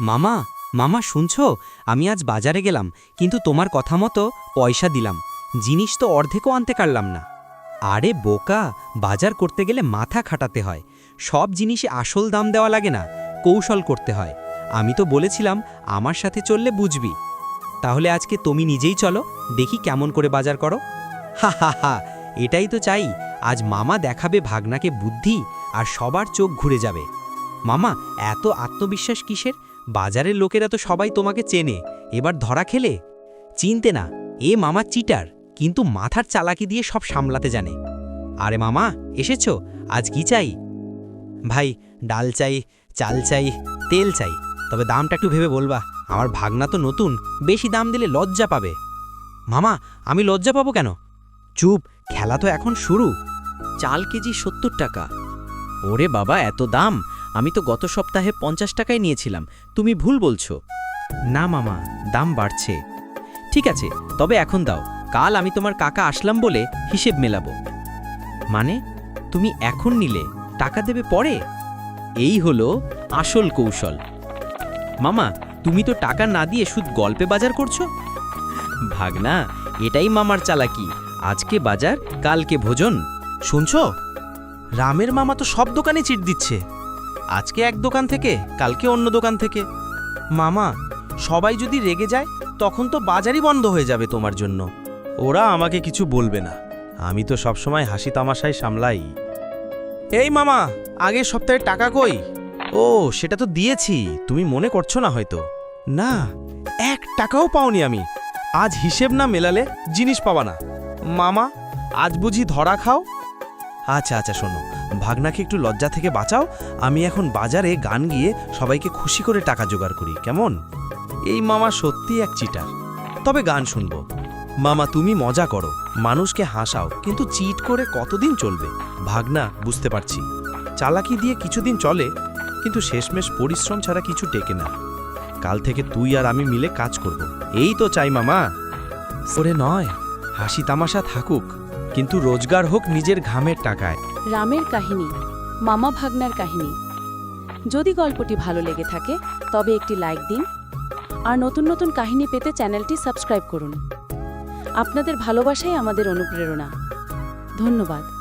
মামা মামা, শুনছো? আমি আজ বাজারে গেলাম, কিন্তু তোমার কথা মতো পয়সা দিলাম। জিনিস তো অর্ধেকও আনতে পারলাম না। আরে বোকা, বাজার করতে গেলে মাথা খাটাতে হয়। সব জিনিসে আসল দাম দেওয়া লাগে না, কৌশল করতে হয়। আমি তো বলেছিলাম, আমার সাথে চললে বুঝবি। তাহলে আজকে তুমি নিজেই চলো, দেখি কেমন করে বাজার করো। হা হা হা, এটাই তো চাই, আজ মামা দেখাবে ভাগনাকে বুদ্ধি, আর সবার চোখ ঘুরে যাবে। মামা, এত আত্মবিশ্বাস কিসের? বাজারের লোকেরা তো সবাই তোমাকে চেনে। এবার ধরা খেলে? চিনতে না, এ মামা চিটার, কিন্তু মাথার চালাকি দিয়ে সব সামলাতে জানে। আরে মামা, এসেছ? আজ কি চাই? ভাই, ডাল চাই, চাল চাই, তেল চাই। তবে দামটা একটু ভেবে বলবা। আমার ভাগনা তো নতুন, বেশি দাম দিলে লজ্জা পাবে। মামা, আমি লজ্জা পাবো কেন? চুপ, খেলা তো এখন শুরু। চাল কেজি সত্তর টাকা। ওরে বাবা, এত দাম! আমি তো গত সপ্তাহে পঞ্চাশ টাকায় নিয়েছিলাম। তুমি ভুল বলছো। না মামা, দাম বাড়ছে। ঠিক আছে, তবে এখন দাও। কাল আমি তোমার কাকা আসলাম বলে হিসেব মেলাবো। মানে তুমি এখন নিলে, টাকা দেবে পরে? এই হলো আসল কৌশল। মামা, তুমি তো টাকা না দিয়ে শুধু গল্পে বাজার করছ? ভাগনা, এটাই মামার চালাকি। আজকে বাজার, কালকে ভোজন। শুনছো? রামের মামা তো সব দোকানে চিট দিচ্ছে। আজকে এক দোকান থেকে, কালকে অন্য দোকান থেকে। মামা, সবাই যদি রেগে যায়, তখন তো বাজারই বন্ধ হয়ে যাবে তোমার জন্য। ওরা আমাকে কিছু বলবে না। আমি তো সবসময় হাসি তামাশায় সামলাই। এই মামা, আগের সপ্তাহে টাকা কই? ও, সেটা তো দিয়েছি, তুমি মনে করছ না হয়তো। না, এক টাকাও পাওনি আমি। আজ হিসেব না মেলালে জিনিস পাবা না। মামা, আজ বুঝি ধরা খাও? আচ্ছা আচ্ছা শোনো। ভাগনাকে একটু লজ্জা থেকে বাঁচাও, আমি এখন বাজারে গান গিয়ে সবাইকে খুশি করে টাকা জোগাড় করি, কেমন? এই মামা সত্যি এক চিটার তবে গান শুনব। মামা, তুমি মজা করো, মানুষকে হাসাও, কিন্তু চিট করে কতদিন চলবে? ভাগনা, বুঝতে পারছি। চালাকি দিয়ে কিছুদিন চলে, কিন্তু শেষমেশ পরিশ্রম ছাড়া কিছু টেকে না। কাল থেকে তুই আর আমি মিলে কাজ করব। এই তো চাই মামা। ওরে নয়, হাসি তামাশা থাকুক, কিন্তু রোজগার হোক নিজের ঘামের টাকায়। রামের কাহিনী, মামা ভাগনার কাহিনী। যদি গল্পটি ভালো লেগে থাকে, তবে একটি লাইক দিন, আর নতুন নতুন কাহিনী পেতে চ্যানেলটি সাবস্ক্রাইব করুন। আপনাদের ভালোবাসাই আমাদের অনুপ্রেরণা। ধন্যবাদ।